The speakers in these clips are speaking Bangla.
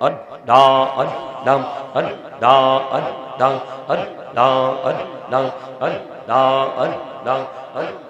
an da an dam an da an dang an da an dang an da an dang an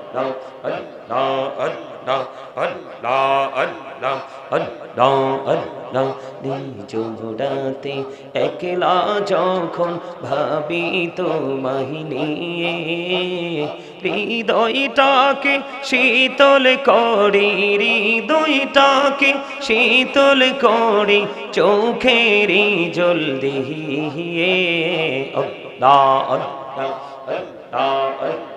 জোড়াতে একলা যখন ভাবি তো মাহিনিয়ে হৃদয়টাকে শীতল করি হৃদয়টাকে শীতল করি চোখেরি জল দিয়ে অল্লাহ অল্লাহ অল্লাহ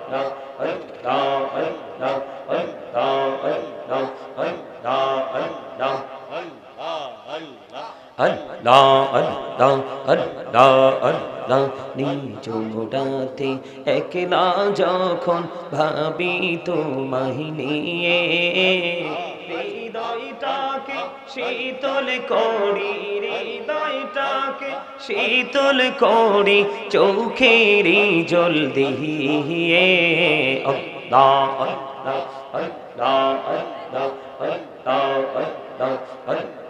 আল্লাহ আল্লাহ আল্লাহ আল্লাহ নিজ মোড়াতে একলা যখন ভাবি তোমায় নিয়ে হৃদয়টাকে শীতল করি হৃদয়টাকে শীতল করি চোখেরই জল দিয়ে আল্লাহ আল্লাহ আল্লাহ আল্লাহ আল্লাহ আল্লাহ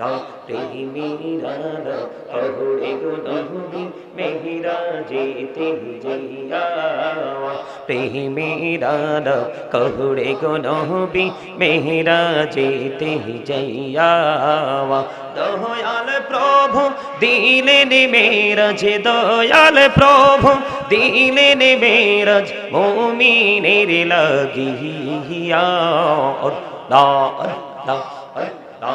রাত্রি মিরানা কবরে গুদহবি মেহিরা যেতে যাইয়া প্রেমিরানা কবরে গুদহবি মেহিরা যেতে যাইয়া দয়াল প্রভু দিলেন মেরাজ দয়াল প্রভু দিলেন মেরাজ মোমিনের লাগিয়া লা লা লা লা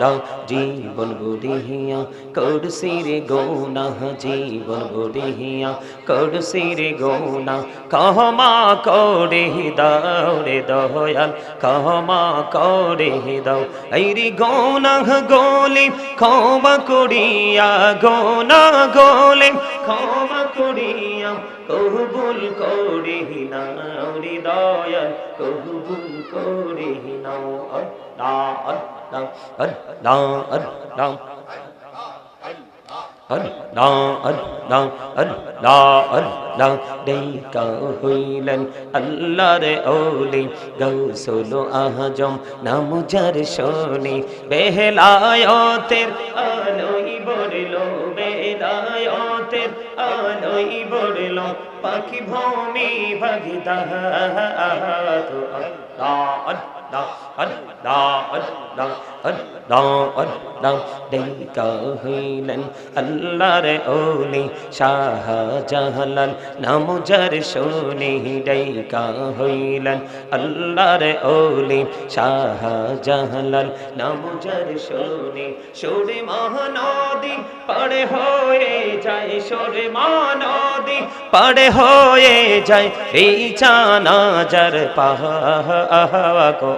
দাও জীবন গুরিহিয়া করসির গোনা জীবন গুরিহিয়া করসির গোনা কহমা করে দাও রে দয়াল কহমা করে দাও রে গোনা গোলে ক্ষমা করিয়া গোনা গোলে ক্ষমা করিয়া কবুল করে নাও রে দয়াল কবুল করে নাও আল্লাহ রাম হর রাম হর রাম হর রাম হর রাম হর রাম হর রাম ডেকা হইলেন আল্লাহর ওলি গৌসুল আহজম নাম যার শোনে বেহলায়তের আলোই বলল বেদায়তের আলোই বলল পাখি ভূমি ভাগিদা আল্লাহ আল্লাহ আল্লাহ আল্লাহ আল্লাহ আল্লাহ আল্লাহর ওলি শাহ জাহালাল নাম যার শোনে ডেকা হইলেন আল্লাহর ওলি শাহ জাহালাল নাম যার শোনে সুরে মহানদী পড়ে হয়ে যায় সুরে মহানদী পড়ে হয়ে যায় এই চানা যার পাহা গো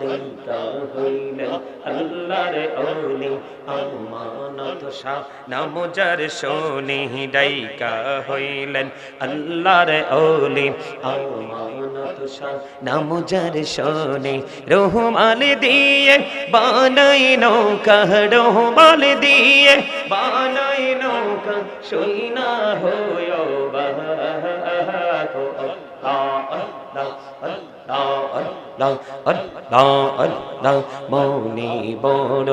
দেইতা হইলেন আল্লাহর ওলি আমানত শাহ নাম যার শোনে ডাইকা হইলেন আল্লাহর ওলি আমানত শাহ নাম যার শোনে রহমাল দিয়ে বানাই নৌকা রহমাল দিয়ে বানাই নৌকা সইনা হয় বাহা মনে বড়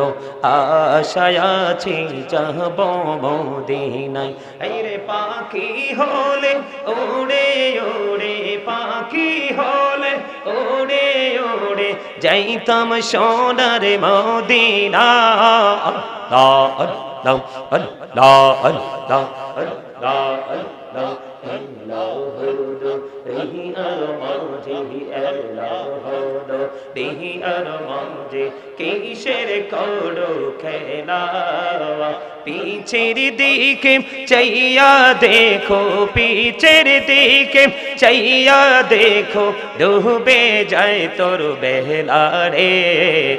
আশায় আছে যাব মদিনায় এই রে পাখি হলে ওড়ে ওড়ে পাখি হলে ওড়ে ওড়ে যাইতাম সোনার মদিনা। দেহি আর মঞ্জে কিসের করো খেলা? পিছের দিকে চাইয়া দেখো, পিছের দিকে চাইয়া দেখো, ডুবে যায় তোর বেহলা রে।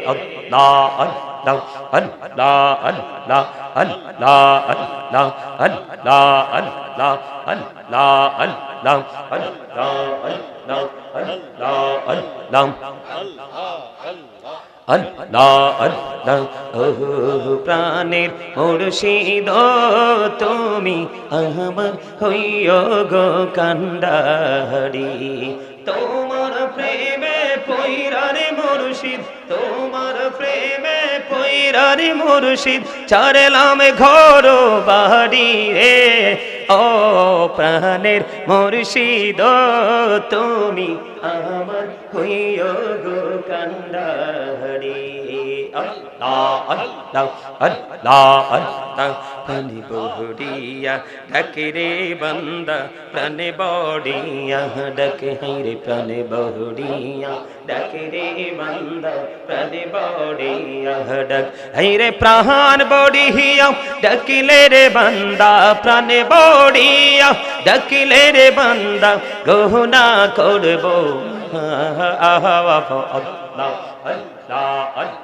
অল্লাহ আল্লাহ আল্লাহ আল্লাহ আল্লাহ আল্লাহ আল্লাহ আল্লাহ আল্লাহ আল্লাহ আল্লাহ আল্লাহ আল্লাহ আল্লাহ আল্লাহ আল্লাহ ও প্রাণের মুর্শিদ তুমি আমার হইয় গো কান্ডারি তোমার প্রেমে পৈরারে মুর্শিদ, তোমার প্রেমে পৈরারে মুর্শিদ চারেলাম ঘর বাড়ি রে। ও প্রাণের মুর্শিদ তুমি আমার হইয় গো কান্ডারি আল্লাহ আল্লাহ আল্লাহ আল্লাহ প্রাণে বহরিয়া ডাকে রে বন্দা প্রাণে বড়িয়া ডাকে হাই রে প্রাণে বহরিয়া ডাকে রে বন্দা প্রাণে বড়িয়া ডাক হাই রে প্রাণ বড়িয়া ডাকিলে রে বন্দা প্রাণে বড়িয়া ডাকিলে রে বন্দা গহনা করব আহা আল্লাহ আল্লাহ আল্লাহ আল্লাহ আল্লাহ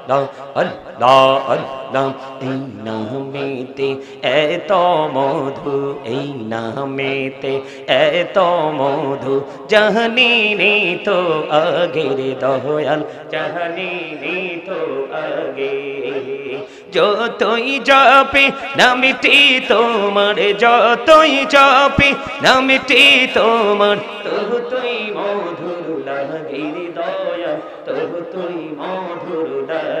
আল্লাহ আল্লাহ নামেতে এত মধু, এই নামেতে এত মধু, জাহানি নে তো আগে রে দয়াল, জাহানি নে তো আগে। যতই জপে, নামটি তোমার, যতই জপে, নামটি তোমার তুই মধুর লাগে দয়া তুই মধুর লাগে